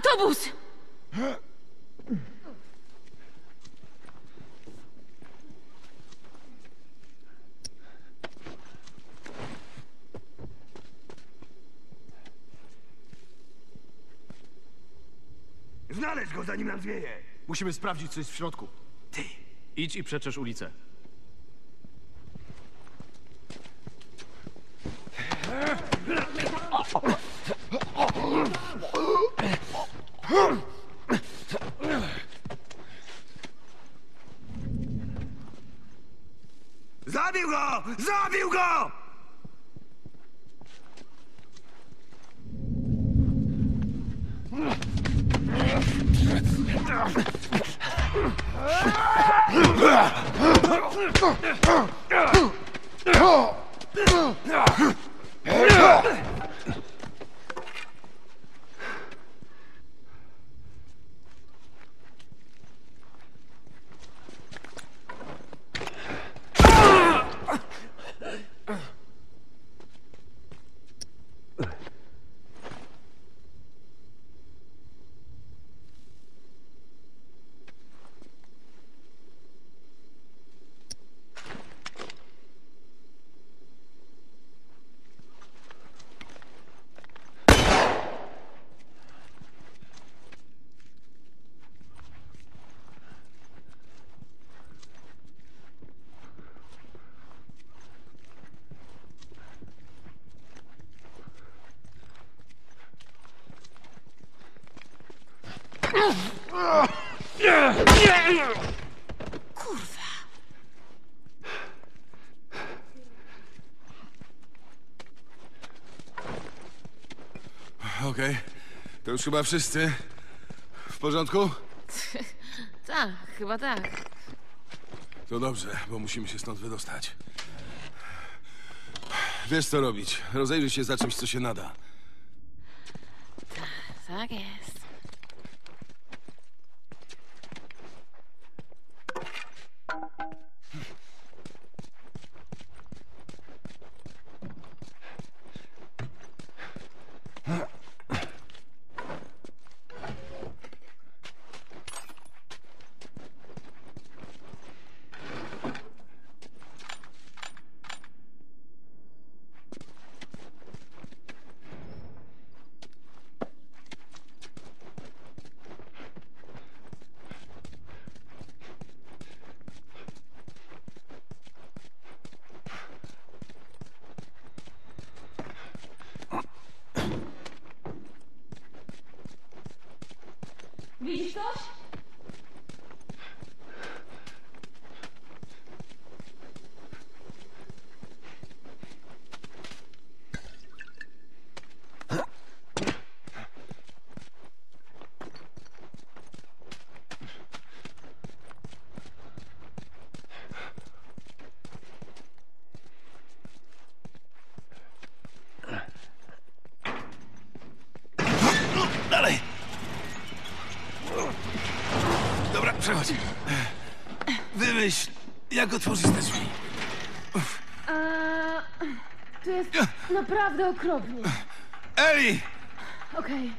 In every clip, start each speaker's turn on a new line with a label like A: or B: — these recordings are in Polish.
A: Autobus!
B: Zanim nam zwieje!
C: Musimy sprawdzić, co jest w środku.
B: Ty!
C: Idź i przeczesz ulicę.
B: Oh!
D: Okej, to już chyba wszyscy. W porządku?
A: Tak, chyba tak.
D: To dobrze, bo musimy się stąd wydostać. Wiesz co robić. Rozejrzyj się za czymś, co się nada.
A: Tak jest. Widzisz coś?
D: Dalej! Dobra, przechodź. Wymyśl, jak otworzyć te drzwi.
A: Eee, tu jest naprawdę okropnie.
D: Eli!
A: Okej.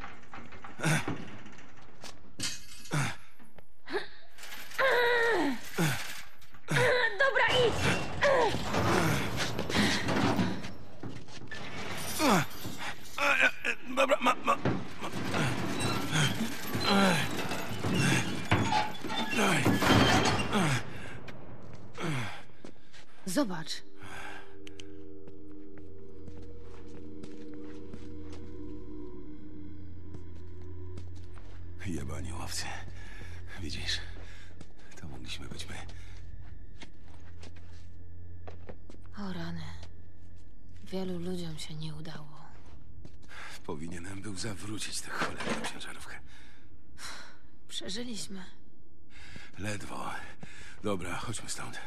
D: Jebani łowcy. Widzisz? To mogliśmy być my.
A: O rany. Wielu ludziom się nie udało.
D: Powinienem był zawrócić tę cholerną ciężarówkę.
A: Przeżyliśmy.
D: Ledwo. Dobra, chodźmy stąd.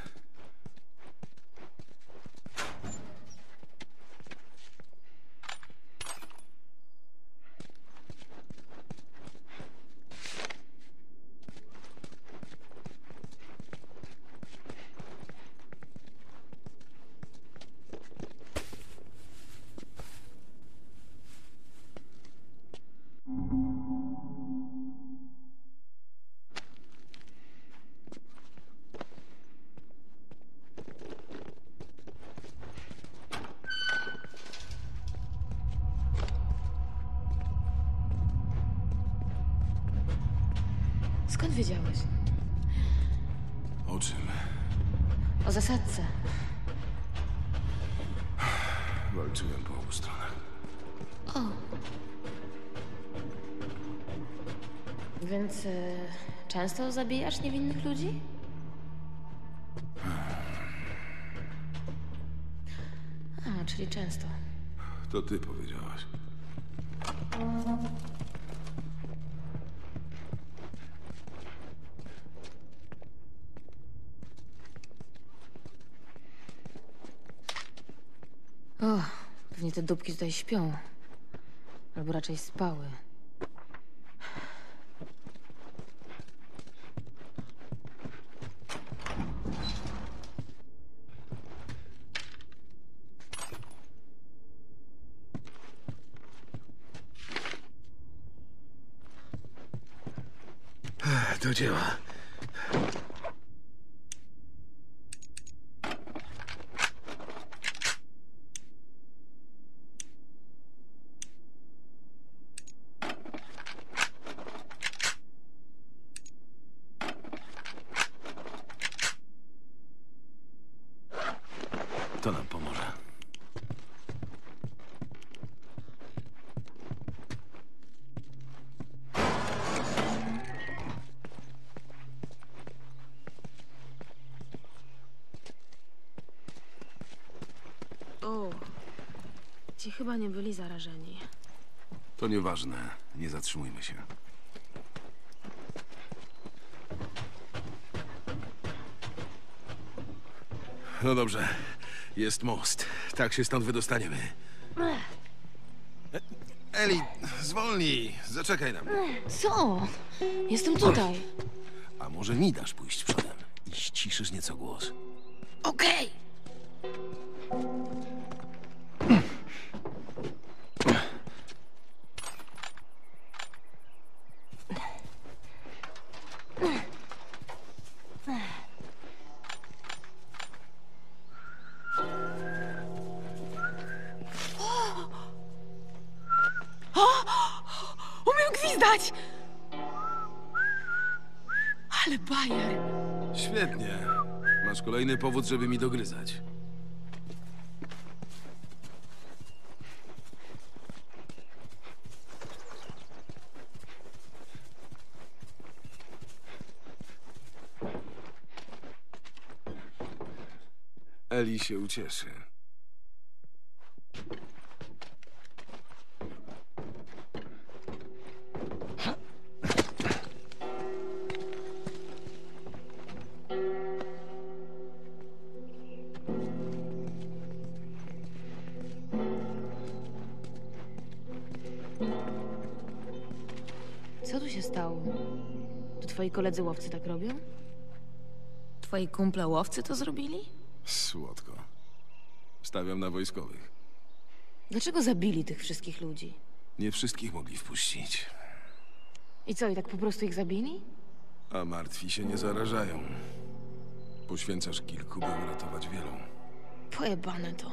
A: Wiedziałeś?
D: O czym?
A: O zasadce.
D: Walczyłem po obu stronach.
A: Więc y, często zabijasz niewinnych ludzi? A, czyli często.
D: To ty powiedziałaś.
A: Te dupki tutaj śpią. Albo raczej spały.
D: Do dzieła. To nam pomoże.
E: O, ci chyba nie byli zarażeni.
D: To nieważne. Nie zatrzymujmy się. No dobrze. Jest most. Tak się stąd wydostaniemy. E- Eli, zwolnij. Zaczekaj na mnie.
A: Co? Jestem tutaj.
D: A może mi dasz pójść przodem i ściszysz nieco głos?
A: Okej.
E: Gwizdać! Ale bajer!
D: Świetnie. Masz kolejny powód, żeby mi dogryzać. Eli się ucieszy.
A: Co tu się stało? To twoi koledzy łowcy tak robią? Twoi kumple łowcy to zrobili?
D: Słodko. Stawiam na wojskowych.
A: Dlaczego zabili tych wszystkich ludzi?
D: Nie wszystkich mogli wpuścić.
A: I co, i tak po prostu ich zabili?
D: A martwi się nie zarażają. Poświęcasz kilku, by uratować wielu.
A: Pojebane to.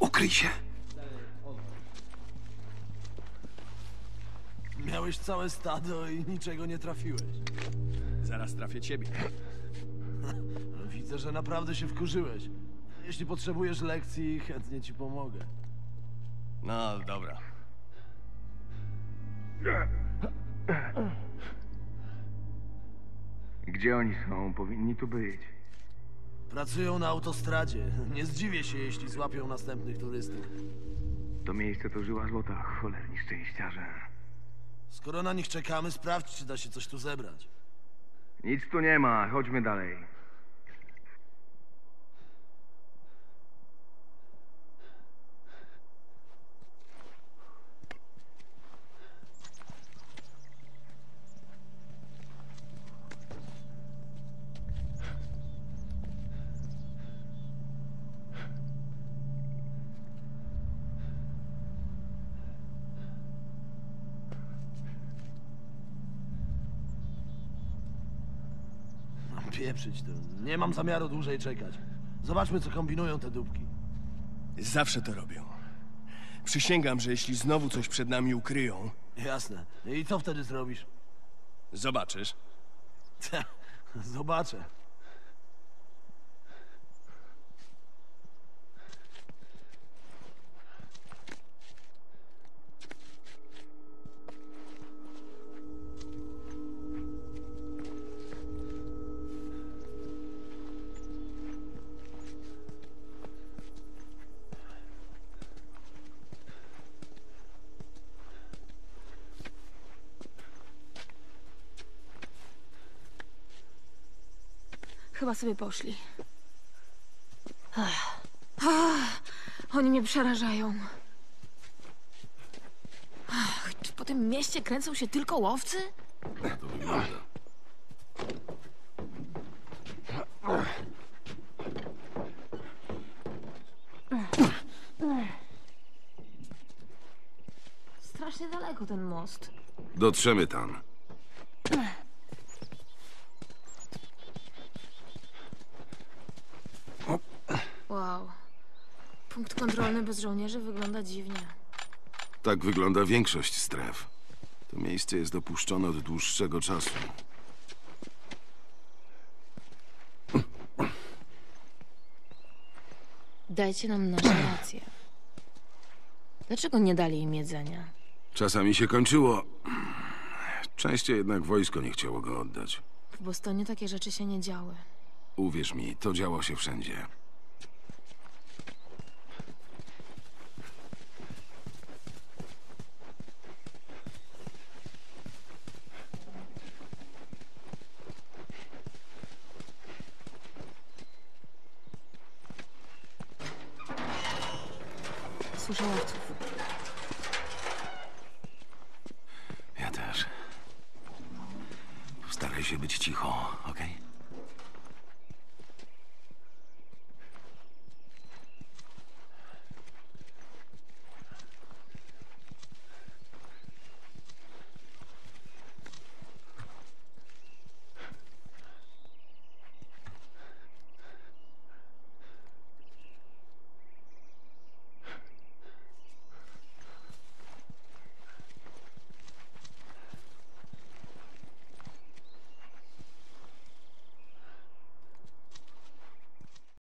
D: Ukryj się.
C: Miałeś całe stado i niczego nie trafiłeś. Zaraz trafię ciebie. Widzę, że naprawdę się wkurzyłeś. Jeśli potrzebujesz lekcji, chętnie ci pomogę. No, dobra.
B: Gdzie oni są? Powinni tu być.
C: Pracują na autostradzie. Nie zdziwię się, jeśli złapią następnych turystów.
B: To miejsce to żyła złota, cholerni szczęściarze.
C: Skoro na nich czekamy, sprawdź, czy da się coś tu zebrać.
B: Nic tu nie ma, chodźmy dalej.
C: Pieprzyć to. Nie mam zamiaru dłużej czekać. Zobaczmy, co kombinują te dupki.
F: Zawsze to robią. Przysięgam, że jeśli znowu coś przed nami ukryją,
C: Jasne. I co wtedy zrobisz?
F: zobaczysz.
C: Zobaczę.
E: Chyba sobie poszli. Ach. Ach, Oni mnie przerażają.
A: Ach, czy po tym mieście kręcą się tylko łowcy?
D: To wygląda.
A: Strasznie daleko ten most.
D: Dotrzemy tam.
A: Wow. Punkt kontrolny bez żołnierzy wygląda dziwnie.
D: Tak wygląda większość stref. To miejsce jest opuszczone od dłuższego czasu.
A: Dajcie nam nasze racje. Dlaczego nie dali im jedzenia?
D: Czasami się kończyło. Częściej jednak wojsko nie chciało go oddać.
A: W Bostonie takie rzeczy się nie działy.
D: Uwierz mi, to działo się wszędzie.
A: Słyszę łowców.
D: Ja też. Postaraj się być cicho, okej?